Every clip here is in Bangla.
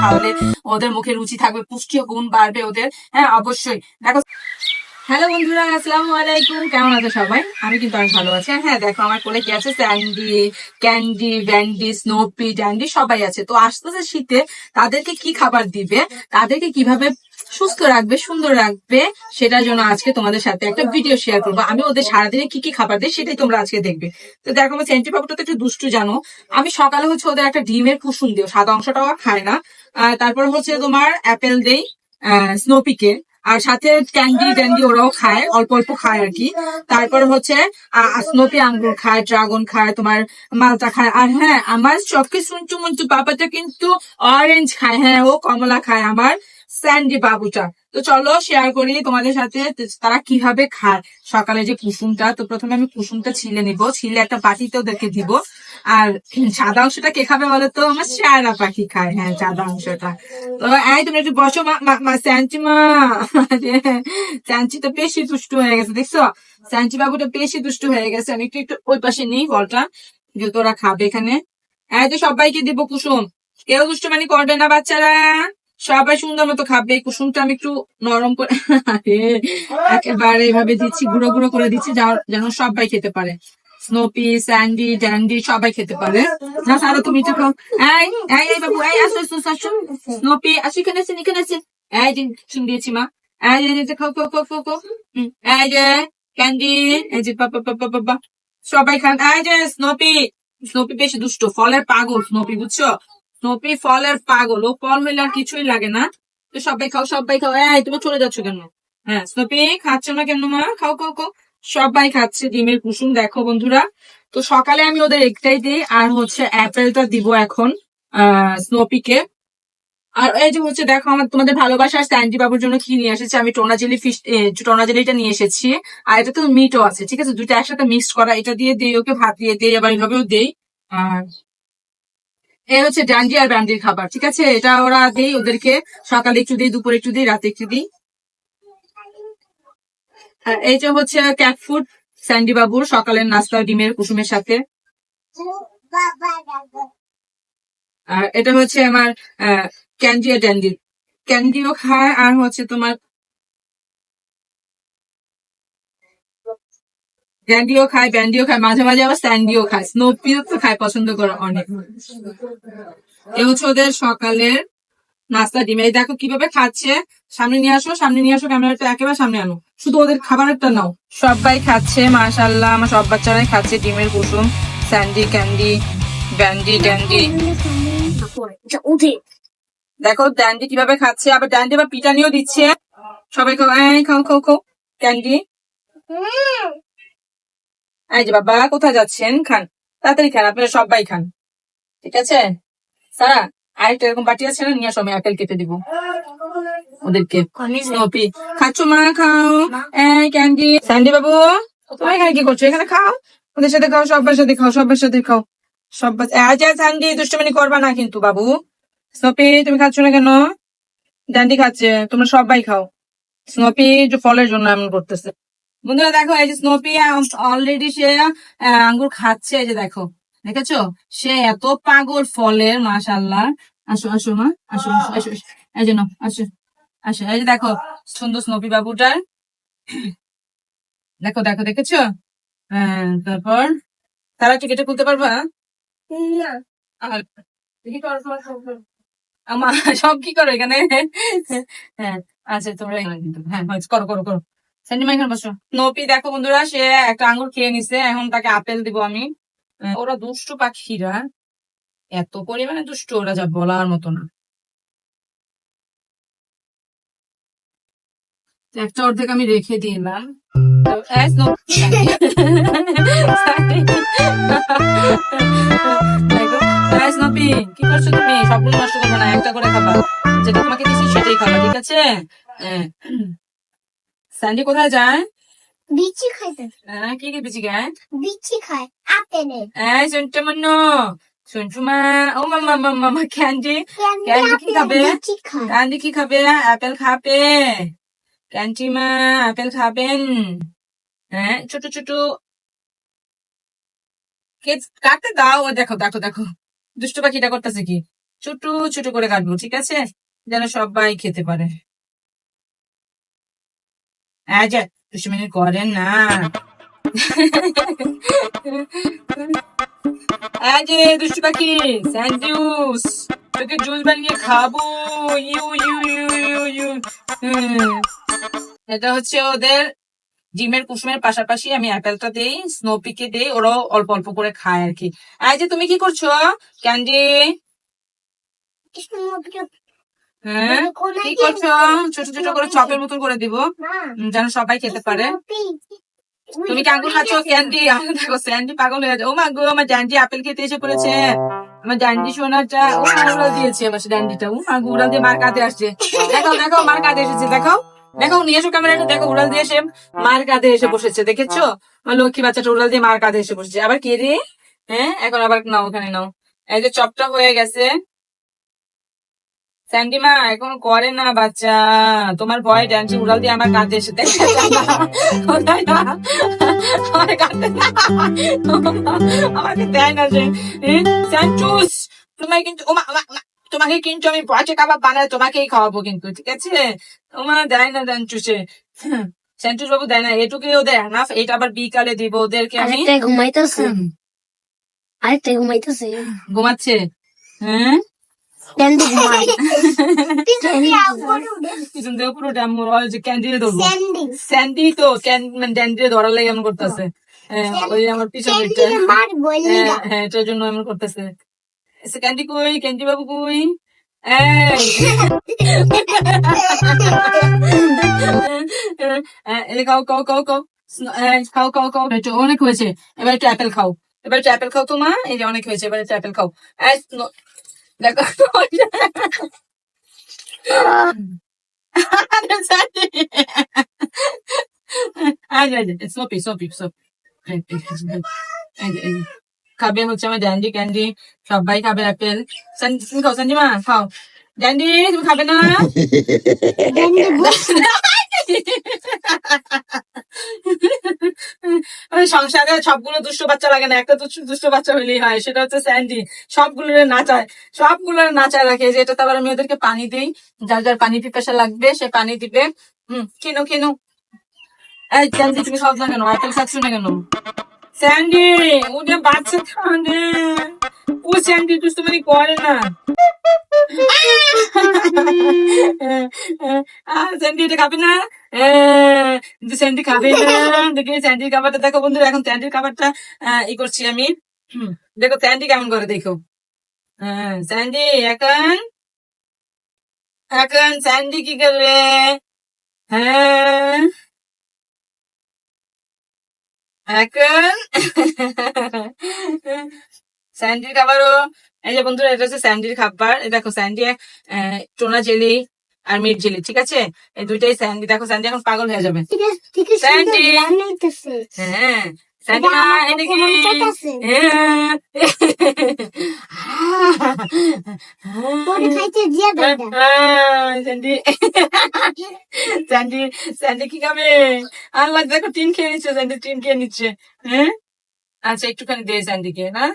খাওয়ালে ওদের মুখে রুচি থাকবে পুষ্টি গুণ বাড়বে ওদের হ্যাঁ অবশ্যই দেখো হ্যালো বন্ধুরা, আসসালামু আলাইকুম। কেমন আছো সবাই? আমি কিন্তু অনেক ভালো আছি। হ্যাঁ দেখো আমার কোলে কি আছে? Sandy, Candy Vandy Snoopy, Dandy সবাই আছে। তো আসতেছে শীতে। তাদেরকে কি খাবার দিবে? তাদেরকে কীভাবে সুস্থ রাখবে, সুন্দর রাখবে, সেটার জন্য আজকে তোমাদের সাথে একটা ভিডিও শেয়ার করব। আমি ওদের সারাদিনে কি কি খাবার দিই সেটাই তোমরা আজকে দেখবে। তো দেখো, আমার সেন্টি পাপড়টা তো একটু দুষ্টু, জানো? আমি সকালে হচ্ছে ওদের একটা ডিমের কুসুম দিও, সাদা অংশটাও খায় না। তারপর হচ্ছে তোমার অ্যাপেল দেই স্নোপিকে আর সাথে ক্যান্ডি ট্যান্ডি ওরাও খায়, অল্প অল্প খায় আর কি। তারপর হচ্ছে স্নোপি আঙ্গুর খায় ড্রাগন খায়, তোমার মালটা খায়। আর হ্যাঁ আমার চোখে শুনছু মুঞ্চু বাবাটা কিন্তু অরেঞ্জ খায়। হ্যাঁ ও কমলা খায় আমার। স্যান্ডি বাবুটা তো চলো শেয়ার করি তোমাদের সাথে তারা কীভাবে খায়। সকালে যে কুসুমটা, তো প্রথমে আমি কুসুমটা ছিলে নিব। ছিলে একটা বাটিতে ওদেরকে দিব। আর সাদা অংশটা কে খাবে বলো তো আমার সারা পাখি খায়। হ্যাঁ সাদা অংশটা। তো এই তুমি একটু বসো, মা স্যাঞ্চি মা স্যাঞ্চি তো বেশি দুষ্টু হয়ে গেছে, দেখছ? স্যাঞ্চি বাবুটা বেশি দুষ্টু হয়ে গেছে। আমি একটু একটু ওই পাশে নিই বলটা, যে তোরা খাবে এখানে। এই তো সবাইকে দিব কুসুম। কেউ দুষ্টুমানি করবে না বাচ্চারা। সবাই সুন্দর মতো খাবে কুসুমটা আমি একটু নরম করে একেবারে এভাবে দিচ্ছি, গুঁড়ো গুঁড়ো করে দিচ্ছি যেন সবাই খেতে পারে। স্নোপি স্যান্ডি ড্যান্ডি সবাই খেতে পারে। না, সারা, তুমি এই বাবু, এই, আসো আসো আসো স্নোপি আসো, এখানে আছেন এখানে আছেন এই যে শুন দিয়েছি, মা। এই যে খাও খাও খাও খাও খাও। এই যে ক্যান্ডি এই যে বাবা বাবা বাবা সবাই খান। এই যে স্নোপি স্নোপি বেশি দুষ্ট, ফলের পাগল স্নোপি বুঝছ? স্নোপি ফলের পাগল, ও ফল হইলে আর কিছুই লাগে না। তো সবাই খাও সবাই খাও। এই তুমি চলে যাচ্ছ কেন? হ্যাঁ স্নোপি, খাচ্ছ না কেন মা? খাও খাও খাও। সবাই খাচ্ছে ডিমের কুসুম, দেখো বন্ধুরা। তো সকালে আমি ওদের একটাই দিই, আর হচ্ছে অ্যাপেলটা দিব এখন স্নোপিকে। আর এই যে হচ্ছে, দেখো আমার, তোমাদের ভালোবাসার স্যান্ডি বাবুর জন্য কি নিয়ে এসেছি? আমি টোনা জেলি ফিশ টোনা জেলিটা নিয়ে এসেছি। আর এটা তো মিটও আছে, ঠিক আছে? দুইটা একসাথে মিক্স করা, এটা দিয়ে দিই, ওকে ভাত দিয়ে দিই, আবার এভাবেও দেই। আর এই হচ্ছে ডান্ডি আর ব্যান্ডির খাবার, ঠিক আছে? এটা ওরা দেই ওদেরকে, সকালে একটু দিই, দুপুরে একটু দিই, রাতে একটু দিই। আর এই হচ্ছে ক্যাট ফুড স্যান্ডি বাবুর সকালের নাস্তা, ডিমের কুসুমের সাথে। আর এটা হচ্ছে আমার ক্যান্ডি আর ড্যান্ডি। ক্যান্ডিও খায়, আর হচ্ছে তোমার ড্যান্ডিও খায় ব্যান্ডিও খায় মাঝে মাঝে আবার স্যান্ডিও খায় স্নোপিও তো খায় পছন্দ করে অনেক। এ হচ্ছে ওদের সকালের নাস্তা ডিম। এই দেখো কীভাবে খাচ্ছে। সামনে নিয়ে আসো, সামনে নিয়ে আসো ক্যামেরাটা একেবারে সামনে আনো। শুধু ওদের খাবারেরটা নাও। সবাই খাচ্ছে মাশাল্লাহ আমার সব বাচ্চারাই খাচ্ছে ডিমের কুসুম, স্যান্ডি, ক্যান্ডি ব্যান্ডি ড্যান্ডি দেখো ড্যান্ডি কীভাবে খাচ্ছে। আবার ড্যান্ডি আবার পিটানিও দিচ্ছে। সবাই খাও খাও খাও খাও। ক্যান্ডি। এই যে বাবা, কোথায় যাচ্ছেন? খান। তাড়াতাড়ি খান, আপনারা সবাই খান। ঠিক আছে? সারা, আরেকটা এরকম বাটি আছে না, নিয়ে আমি আপেল কেটে দিব। ওদেরকে। স্নোপি খাচ্ছ মা, খাও। এই, ক্যান্ডি। স্যান্ডি বাবু তুমি এখানে কি করছ? এখানে খাও। ওদের সাথে খাও, সবার সাথে খাও, সবার সাথে খাও। সব বাচ্চা স্যান্ডি, দুষ্টুমানি করবা না কিন্তু বাবু। স্নোপি, তুমি খাচ্ছ না কেন? ড্যান্ডি খাচ্ছে, তোমরা সবাই খাও। স্নোপি ফলের জন্য এমন করতেছে। বন্ধুরা দেখো এই যে স্নোপি অলরেডি সে আঙ্গুর খাচ্ছে এই যে দেখো দেখেছ? সে এত পাগল ফলের মাশাল্লাহ আসো আসো মা আসো আসো। এই যে আসো আসো। এই যে দেখো সুন্দর স্নোপি বাবুটার। দেখো দেখো দেখেছ? হ্যাঁ তারপর তারা টিকেটে খুলতে পারবা? আমার সব কি করো এখানে? হ্যাঁ আচ্ছা তোমরা কিন্তু হ্যাঁ করো করো করো। স্যান্ডিমা এখানে বসো। নপি দেখো বন্ধুরা সে একটা আঙ্গুর খেয়ে নিছে এখন তাকে আপেল দিব আমি। ওরা দুষ্টু পাখিরা এত পরিমাণে দুষ্টু ওরা যা বলার মতো না। একটা অর্ধেক আমি রেখে দিলাম। কি করছ তুমি? সবগুলো নষ্ট করবে না একটা করে খাবা। যেটা তোমাকে দিচ্ছি সেটাই খাবা ঠিক আছে? হ্যাঁ। স্যান্ডি কোথায় যায় বিচি খাইতে। হ্যাঁ, কি কি বিচি গায় বিচি খায় আপেলের শুনছো মা ও মামা মামা মামা ক্যান্ডি। ক্যান্ডি কি খাবে? ক্যান্ডি কি খাবে? আপেল খাবে। ক্যান্ডি মা আপেল খাবেন। হ্যাঁ ছোট ছোট। কাটতে দাও দেখো দেখো দেখো। দুষ্ট পাখিটা করতেছে কি? ছোট ছোট করে কাটবো ঠিক আছে? যেন সবাই খেতে পারে। হ্যাঁ যে দুষ্টুমিনি করেন না। এই যে, দুষ্টু পাখি তোকে জুস বানিয়ে খাব। ইউ ইউ ইউ ইউ ইউ। এটা হচ্ছে ওদের ডিমের কুসুমের পাশাপাশি আমি অ্যাপেলটা দেই, স্নোপিকে দেই, ওরাও অল্প অল্প করে খায় আর কি। তুমি কি করছ? ক্যান্ডি? হ্যাঁ কি করছ ছোট ছোট করে চপের মতন করে দিব যেন সবাই খেতে পারে। তুমি কি আঙ্গুর খাচ্ছ? ক্যান্ডি আঙ্গুর দেখো স্যান্ডি পাগল হয়ে যাচ্ছে। ও মা গো আমার ড্যান্ডি আপেল খেতে এসে পড়েছে। আমার ড্যান্ডি সোনাটা ও মা, দিয়েছে আমার ড্যান্ডিটা ও মা উড়াল দিয়ে মার কাঁধে আসছে। দেখো দেখো মার কাঁধে এসেছে দেখো দেখো নিয়ে এসো ক্যামেরাটা দেখো উড়াল দিয়ে এসে মার কাঁধে এসে বসেছে দেখেছ? আমার লক্ষ্মী বাচ্চাটা উড়াল দিয়ে মার কাঁধে এসে বসেছে। আবার কে রে? হ্যাঁ এখন আবার নাও ওখানে নাও। এই যে চপটা হয়ে গেছে। স্যান্ডি মা এখন করে না বাচ্চা। তোমার ভয় ড্যান্সি উড়াল দিয়ে আমার কাঁধে এসে দেখে না? না। আমাকে দেয় না যে স্যান্টুস তোমায় কিন্তু ওমা তোমাকে কিন্তু আমি পচে কাবাব বানায় তোমাকেই খাওয়াবো কিন্তু ঠিক আছে? ওমা দেয় না স্যান্টুসে। স্যান্টুস বাবু দেয় না এটুকুই ওদের এনাফ এটা আবার বিকালে দিব ওদেরকে আমি। ঘুমাইতেছে। ঘুমাইতেছে। ঘুমাচ্ছে। হ্যাঁ ক্যান্ডি ঘুমাই পিছন থেকে পুরো ড্যামোর যে ক্যান্ডিনে ধরবো স্যান্ডি স্যান্ডি তো ক্যান মানে ড্যান্ডিরে ধরার লাগে এমন করতেছে ওই আমার পিছন দিকটা মার বলি হ্যাঁ এটার জন্য এমন করতেছে এসে ক্যান্ডি কই ক্যান্ডি বাবু কই এই। খাও খাও খাও খাও খাও খাও খাও অনেক হয়েছে এবার একটু অ্যাপেল খাও এবার একটু অ্যাপেল খাও তো মা এই যে অনেক হয়েছে এবার একটু অ্যাপেল খাও এই, স্ন- দেখো সোপি সোপি সোপ খাবে হচ্ছে আমার ড্যান্ডি ক্যান্ডি সবাই খাবে অ্যাপেল সান- তুমি খাও সঞ্জিমা খাও ড্যান্ডি তুমি খাবে না ওই সংসারে সবগুলো দুষ্ট বাচ্চা লাগে না একটা দুষ্ট দুষ্ট বাচ্চা হইলেই হয় সেটা হচ্ছে স্যান্ডি। সবগুলো নাচায় সবগুলো নাচায় রাখে যেটা তারপর আমি ওদেরকে পানি দিই যার যার পানি পিপাসা লাগবে সে পানি দিবে। হুম কেনো কেনো। এই স্যান্ডি তুমি খাও না কেন আপেল খাচ্ছ না কেন? স্যান্ডি ওটা বাচ্চা খাবে ও স্যান্ডি দুষ্টুমারি করে না। স্যান্ডি এটা খাবে না? কিন্তু স্যান্ডি খাবে দেখি স্যান্ডির খাবারটা, দেখো বন্ধুরা, এখন স্যান্ডির খাবারটা ই করছি আমি। দেখো স্যান্ডি কেমন করে, দেখো। স্যান্ডি এখন এখন স্যান্ডি কি করবে? হ্যাঁ এখন স্যান্ডির খাবারও, এই যে বন্ধুরা, এটা হচ্ছে স্যান্ডির খাবার। দেখো স্যান্ডি টোনা জেলি আর মিট জেলি ঠিক আছে? এই দুইটাই স্যান্ডি। দেখো স্যান্ডি এখন পাগল হয়ে যাবে। স্যান্ডি। হ্যাঁ হ্যাঁ। দিয়া হ্যাঁ, স্যান্ডি। কি খাবে? আল্লাহ দেখো টিন খেয়ে নিচ্ছে স্যান্ডি টিন খেয়ে নিচ্ছে। হ্যাঁ? আচ্ছা একটুখানি দে স্যান্ডিকে না?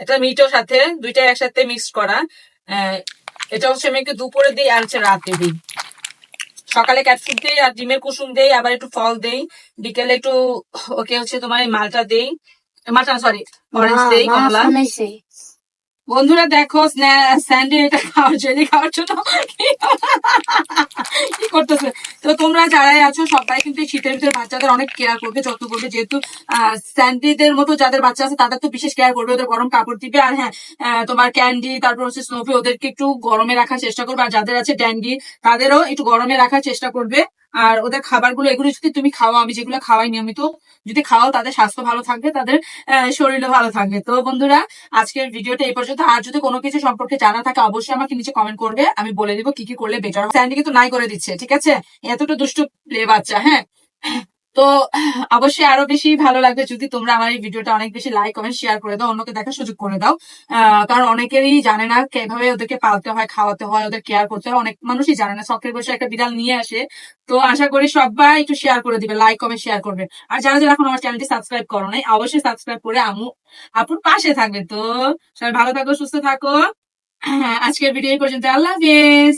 এটা মিটও সাথে দুইটা একসাথে মিক্স করা। আহ, এটা হচ্ছে আমি একটু দুপুরে দিই আর হচ্ছে রাতে দিই সকালে ক্যাপসিক দেই আর ডিমের কুসুম দেই আবার একটু ফল দিই। বিকেলে একটু ওকে হচ্ছে তোমার মালটা দেই। মালটা সরি অরেঞ্জ দেই কমলা। বন্ধুরা দেখো স্ন্যা- স্যান্ডি এটা খাওয়ার জন্য খাওয়ার জন্য কি করতেছে? তো তোমরা যারাই আছো, সবাই কিন্তু শীতের ভিতরে বাচ্চাদের অনেক কেয়ার করবে, যত করবে যেহেতু স্যান্ডিদের মতো যাদের বাচ্চা আছে, তাদের তো বিশেষ কেয়ার করবে, ওদের গরম কাপড় দিবে, আর হ্যাঁ তোমার ক্যান্ডি, তারপর হচ্ছে স্নোফি ওদেরকে একটু গরমে রাখার চেষ্টা করবে, আর যাদের আছে ড্যান্ডি, তাদেরও একটু গরমে রাখার চেষ্টা করবে। আর ওদের খাবারগুলো, এগুলো যদি তুমি খাওয়া আমি যেগুলো খাওয়াই নিয়মিত, যদি খাওয়াও, তাদের স্বাস্থ্য ভালো থাকবে, তাদের শরীরও ভালো থাকবে। তো বন্ধুরা, আজকের ভিডিওটা এই পর্যন্ত। আর যদি কোনো কিছু সম্পর্কে জানা থাকে, অবশ্যই আমাকে নিচে কমেন্ট করবে। আমি বলে দিব কি কি করলে বেটার স্যান্ডি কিন্তু নাই করে দিচ্ছে, ঠিক আছে? এতটা দুষ্ট প্লে বাচ্চা হ্যাঁ? তো, অবশ্যই আরও বেশি ভালো লাগবে যদি তোমরা আমার এই ভিডিওটা অনেক বেশি লাইক কমেন্ট শেয়ার করে দাও, অন্যকে দেখার সুযোগ করে দাও। কারণ অনেকেরই জানে না কীভাবে ওদেরকে পালতে হয়, খাওয়াতে হয়, ওদের কেয়ার করতে হয়। অনেক মানুষই জানে না শখের বসে একটা বিড়াল নিয়ে আসে। তো আশা করি সবাই একটু শেয়ার করে দিবে লাইক কমেন্ট শেয়ার করবে। আর যারা যারা এখন আমার চ্যানেলটি সাবস্ক্রাইব করো নাই, অবশ্যই সাবস্ক্রাইব করে আমু, আপুর পাশে থাকবে। তো সবাই ভালো থাকো, সুস্থ থাকো। আজকের ভিডিও পর্যন্ত। আল্লাহ হাফেজ।